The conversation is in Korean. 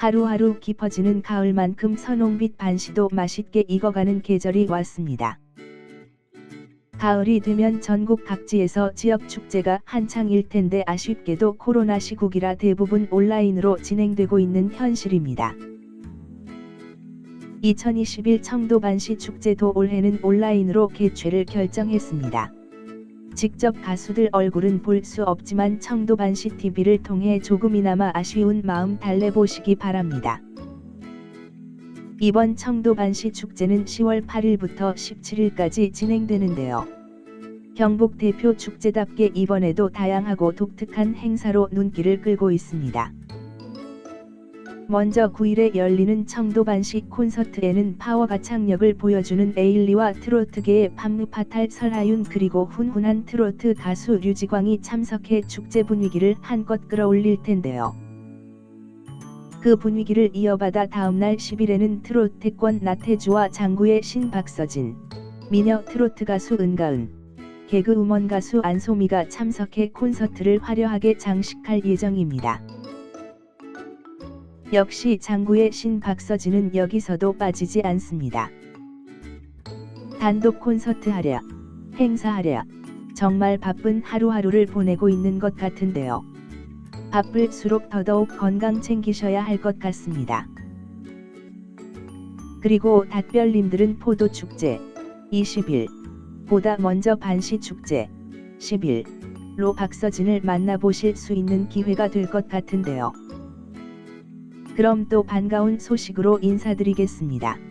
하루하루 깊어지는 가을만큼 선홍빛 반시도 맛있게 익어가는 계절이 왔습니다. 가을이 되면 전국 각지에서 지역 축제가 한창일 텐데 아쉽게도 코로나 시국이라 대부분 온라인으로 진행되고 있는 현실입니다. 2021 청도 반시 축제도 올해는 온라인으로 개최를 결정했습니다. 직접 가수들 얼굴은 볼 수 없지만 청도 반시 TV를 통해 조금이나마 아쉬운 마음 달래보시기 바랍니다. 이번 청도 반시 축제는 10월 8일부터 17일까지 진행되는데요. 경북 대표 축제답게 이번에도 다양하고 독특한 행사로 눈길을 끌고 있습니다. 먼저 9일에 열리는 청도 반시 콘서트에는 파워 가창력을 보여주는 에일리와 트로트계의 판무파탈 설하윤 그리고 훈훈한 트로트 가수 류지광이 참석해 축제 분위기를 한껏 끌어올릴 텐데요. 그 분위기를 이어받아 다음날 10일에는 트로트 태권 나태주와 장구의 신 박서진, 미녀 트로트 가수 은가은, 개그우먼 가수 안소미가 참석해 콘서트를 화려하게 장식할 예정입니다. 역시 장구의 신 박서진은 여기서도 빠지지 않습니다. 단독 콘서트 하랴, 행사 하랴, 정말 바쁜 하루하루를 보내고 있는 것 같은데요. 바쁠수록 더더욱 건강 챙기셔야 할 것 같습니다. 그리고 닷별님들은 포도축제 20일, 보다 먼저 반시축제 10일로 박서진을 만나보실 수 있는 기회가 될 것 같은데요. 그럼 또 반가운 소식으로 인사드리겠습니다.